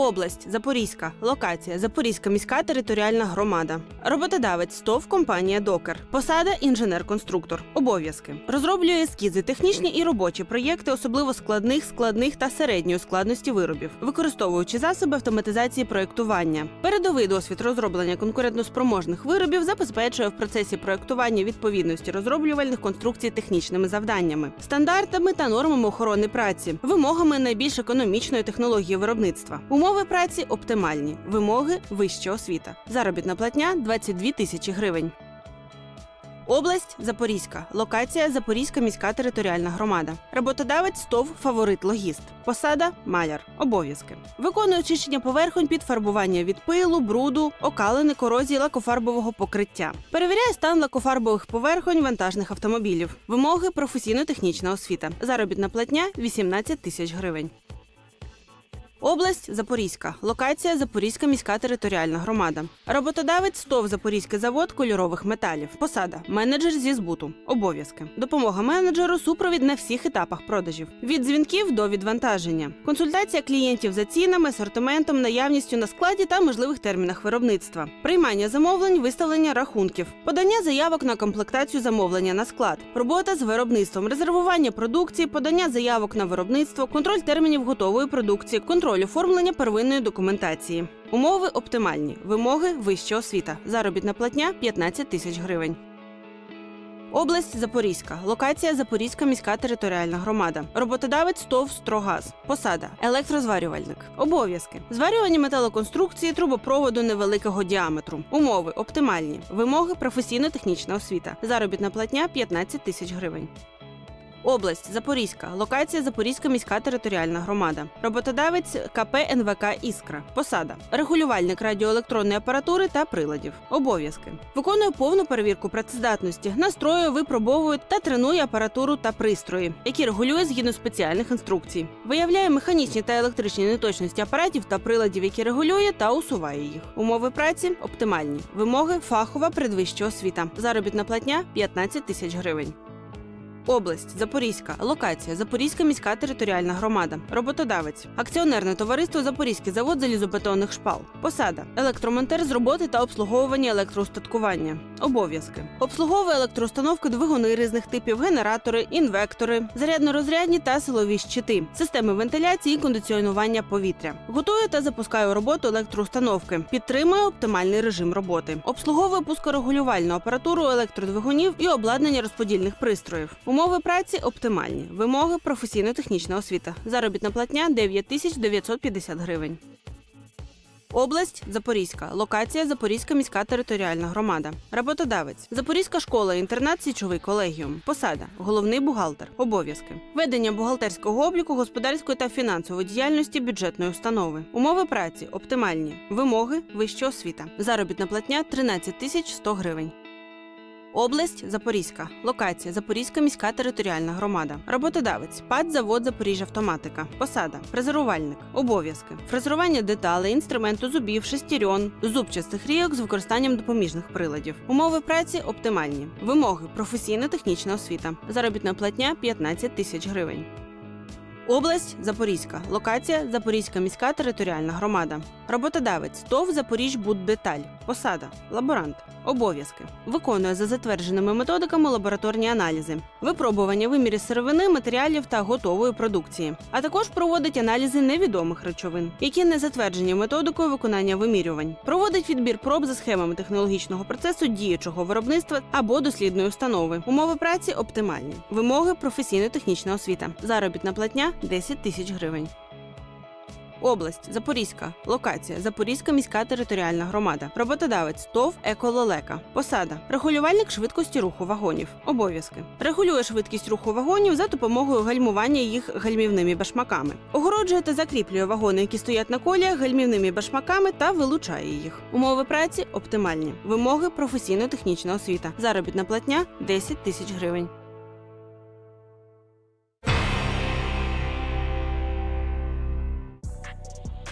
Область Запорізька. Локація Запорізька міська територіальна громада. Роботодавець СТОВ компанія Докер. Посада інженер-конструктор. Обов'язки. Розроблює ескізи, технічні і робочі проєкти, особливо складних, складних та середньої складності виробів, використовуючи засоби автоматизації проєктування. Передовий досвід розроблення конкурентноспроможних виробів забезпечує в процесі проєктування відповідності розроблювальних конструкцій технічними завданнями, стандартами та нормами охорони праці, вимогами найбільш економічної технології виробництва. Умови праці оптимальні, вимоги вища освіта. Заробітна платня 22 тисячі гривень. Область Запорізька. Локація Запорізька міська територіальна громада. Роботодавець СТОВ фаворит логіст. Посада маляр. Обов'язки. Виконує очищення поверхонь під фарбування від пилу, бруду, окалини, корозії лакофарбового покриття. Перевіряє стан лакофарбових поверхонь вантажних автомобілів. Вимоги професійно-технічна освіта. Заробітна платня 18 тисяч гривень. Область Запорізька. Локація Запорізька міська територіальна громада. Роботодавець СТОВ Запорізький завод кольорових металів. Посада менеджер зі збуту. Обов'язки. Допомога менеджеру супровід на всіх етапах продажів. Від дзвінків до відвантаження. Консультація клієнтів за цінами, асортиментом, наявністю на складі та можливих термінах виробництва. Приймання замовлень, виставлення рахунків. Подання заявок на комплектацію замовлення на склад. Робота з виробництвом, резервування продукції, подання заявок на виробництво, контроль термінів готової продукції, контроль оформлення первинної документації. Умови оптимальні. Вимоги вища освіта. Заробітна платня 15 тисяч гривень. Область Запорізька. Локація Запорізька міська територіальна громада. Роботодавець ТОВ «Строгаз». Посада електрозварювальник. Обов'язки. Зварювання металоконструкції трубопроводу невеликого діаметру. Умови оптимальні. Вимоги професійно-технічна освіта. Заробітна платня 15 тисяч гривень. Область Запорізька. Локація Запорізька міська територіальна громада. Роботодавець КП НВК Іскра. Посада. Регулювальник радіоелектронної апаратури та приладів. Обов'язки. Виконує повну перевірку працездатності, настроює, випробовує та тренує апаратуру та пристрої, які регулює згідно спеціальних інструкцій. Виявляє механічні та електричні неточності апаратів та приладів, які регулює та усуває їх. Умови праці оптимальні. Вимоги фахова передвища освіта. Заробітна платня 15 тисяч гривень. Область Запорізька. Локація Запорізька міська територіальна громада. Роботодавець. Акціонерне товариство Запорізький завод залізобетонних шпал. Посада. Електромонтер з роботи та обслуговування електроустаткування. Обов'язки. Обслуговує електроустановки двигуни різних типів, генератори, інвектори, зарядно-розрядні та силові щити, системи вентиляції і кондиціонування повітря. Готує та запускає у роботу електроустановки. Підтримує оптимальний режим роботи. Обслуговує пускорегулювальну апаратуру електродвигунів і обладнання розподільних пристроїв. Умови праці оптимальні. Вимоги професійно-технічна освіта. Заробітна платня 9950 гривень. Область Запорізька. Локація Запорізька міська територіальна громада. Роботодавець. Запорізька школа, інтернат, січовий колегіум. Посада. Головний бухгалтер. Обов'язки. Ведення бухгалтерського обліку, господарської та фінансової діяльності бюджетної установи. Умови праці оптимальні. Вимоги вища освіта. Заробітна платня 13 тисяч 100 гривень. Область Запорізька. Локація Запорізька міська територіальна громада. Роботодавець ПАД завод Запоріжжя-автоматика. Посада фрезерувальник. Обов'язки. Фрезерування деталей, інструменту зубів, шестерьон, зубчастих рійок з використанням допоміжних приладів. Умови праці оптимальні. Вимоги професійно-технічна освіта. Заробітна платня 15 тисяч гривень. Область Запорізька. Локація Запорізька міська територіальна громада. Роботодавець ТОВ Запоріжбуддеталь. Посада лаборант. Обов'язки. Виконує за затвердженими методиками лабораторні аналізи, випробування вимірів сировини, матеріалів та готової продукції, а також проводить аналізи невідомих речовин, які не затверджені методикою виконання вимірювань. Проводить відбір проб за схемами технологічного процесу діючого виробництва або дослідної установи. Умови праці оптимальні. Вимоги професійно-технічна освіта. Заробітна платня 10 тисяч гривень. Область Запорізька. Локація Запорізька міська територіальна громада. Роботодавець ТОВ Екололека. Посада регулювальник швидкості руху вагонів. Обов'язки регулює швидкість руху вагонів за допомогою гальмування їх гальмівними башмаками. Огороджує та закріплює вагони, які стоять на коліях гальмівними башмаками та вилучає їх. Умови праці оптимальні. Вимоги професійно-технічна освіта. Заробітна платня 10 тисяч гривень.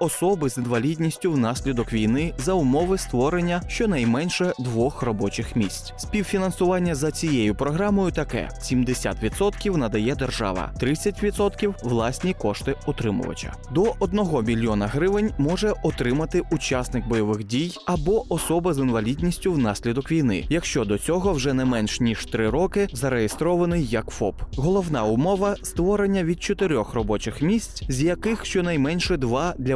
особи з інвалідністю внаслідок війни за умови створення щонайменше двох робочих місць. Співфінансування за цією програмою таке: 70% надає держава, 30% – власні кошти отримувача. До 1 мільйона гривень може отримати учасник бойових дій або особа з інвалідністю внаслідок війни, якщо до цього вже не менш ніж 3 роки зареєстрований як ФОП. Головна умова створення від чотирьох робочих місць, з яких щонайменше два для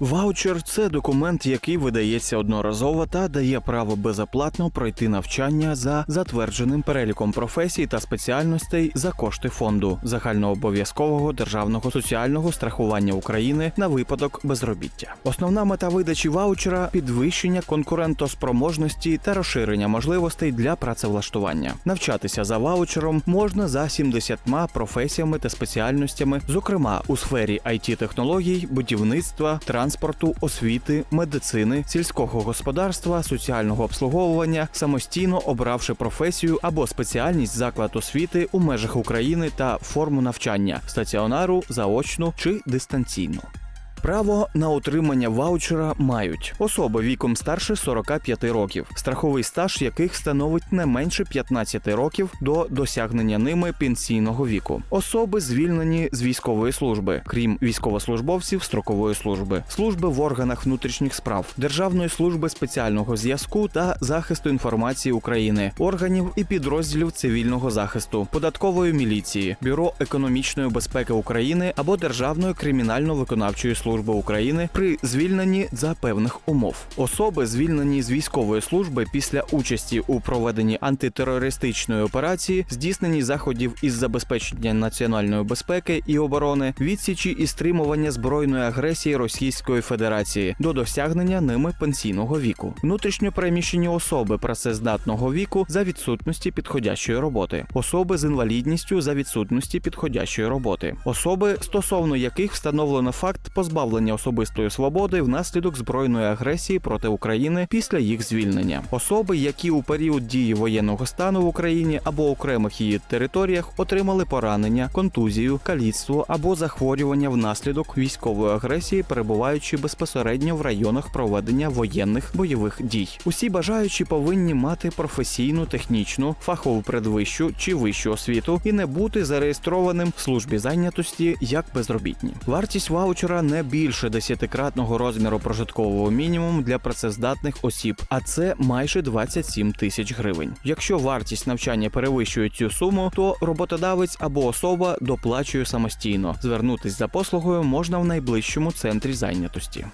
Ваучер це документ, який видається одноразово та дає право безоплатно пройти навчання за затвердженим переліком професій та спеціальностей за кошти фонду загальнообов'язкового державного соціального страхування України на випадок безробіття. Основна мета видачі ваучера підвищення конкурентоспроможності та розширення можливостей для працевлаштування. Навчатися за ваучером можна за 70 професіями та спеціальностями, зокрема у сфері it технологій, будівництва, транспорту, освіти, медицини, сільського господарства, соціального обслуговування, самостійно обравши професію або спеціальність заклад освіти у межах України та форму навчання стаціонару, заочну чи дистанційну. Право на отримання ваучера мають особи віком старше 45 років, страховий стаж яких становить не менше 15 років до досягнення ними пенсійного віку, особи звільнені з військової служби, крім військовослужбовців строкової служби, служби в органах внутрішніх справ, Державної служби спеціального зв'язку та захисту інформації України, органів і підрозділів цивільного захисту, податкової міліції, бюро економічної безпеки України або Державної кримінально-виконавчої служби України при звільненні за певних умов. Особи, звільнені з військової служби після участі у проведенні антитерористичної операції, здійсненні заходів із забезпечення національної безпеки і оборони, відсічі і стримування збройної агресії Російської Федерації до досягнення ними пенсійного віку, внутрішньо переміщені особи працездатного віку за відсутності підходящої роботи, особи з інвалідністю за відсутності підходящої роботи, особи, стосовно яких встановлено факт позбавлення особистої свободи внаслідок збройної агресії проти України після їх звільнення, особи, які у період дії воєнного стану в Україні або окремих її територіях отримали поранення, контузію, каліцтво або захворювання внаслідок військової агресії, перебуваючи безпосередньо в районах проведення воєнних бойових дій. Усі бажаючі повинні мати професійну, технічну, фахову предвищу чи вищу освіту і не бути зареєстрованим в службі зайнятості як безробітні. Вартість ваучера не більше десятикратного розміру прожиткового мінімуму для працездатних осіб, а це майже 27 тисяч гривень. Якщо вартість навчання перевищує цю суму, то роботодавець або особа доплачує самостійно. Звернутись за послугою можна в найближчому центрі зайнятості.